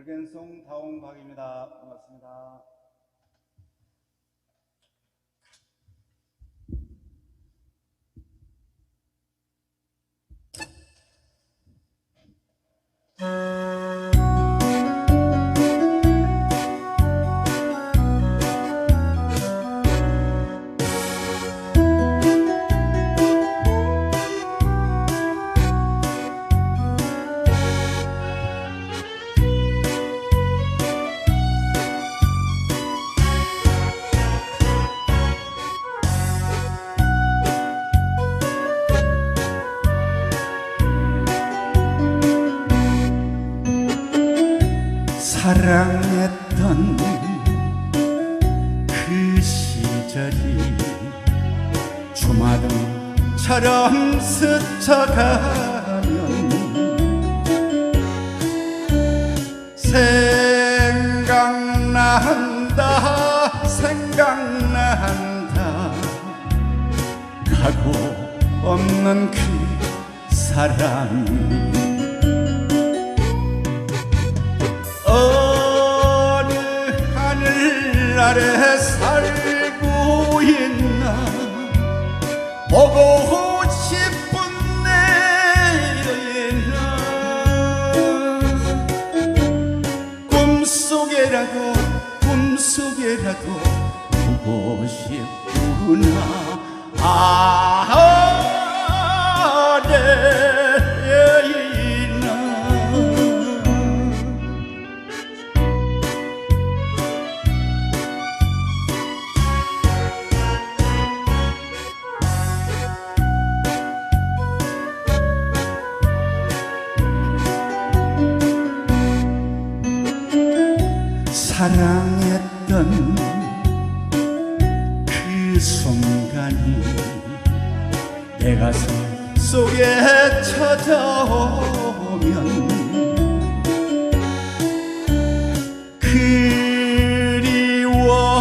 월겐송 다홍박입니다. 반갑습니다. 사랑했던 그 시절이 주마등처럼 스쳐가면 생각난다 생각난다. 가고 없는 그 사랑이 어느 하늘 아래 살고 있나? 보고 싶은 내일아 꿈속에라도 꿈속에라도 보고 싶구나. 아 사랑했던 그 순간이 내 가슴 속에 찾아오면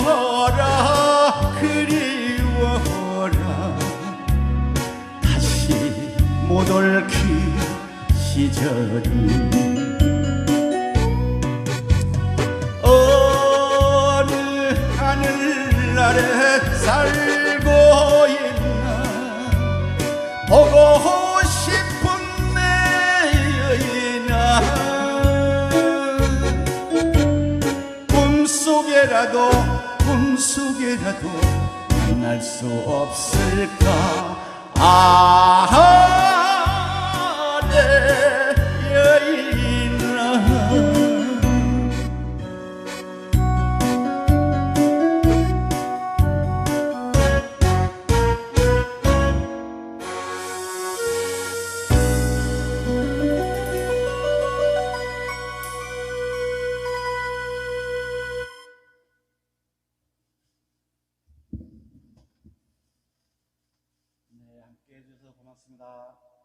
그리워라 그리워라. 다시 못 올 그 시절이 살고 있나? 보고 싶은 내 여인아 꿈속에라도 꿈속에라도 만날 수 없을까? 아, 해주셔서 고맙습니다.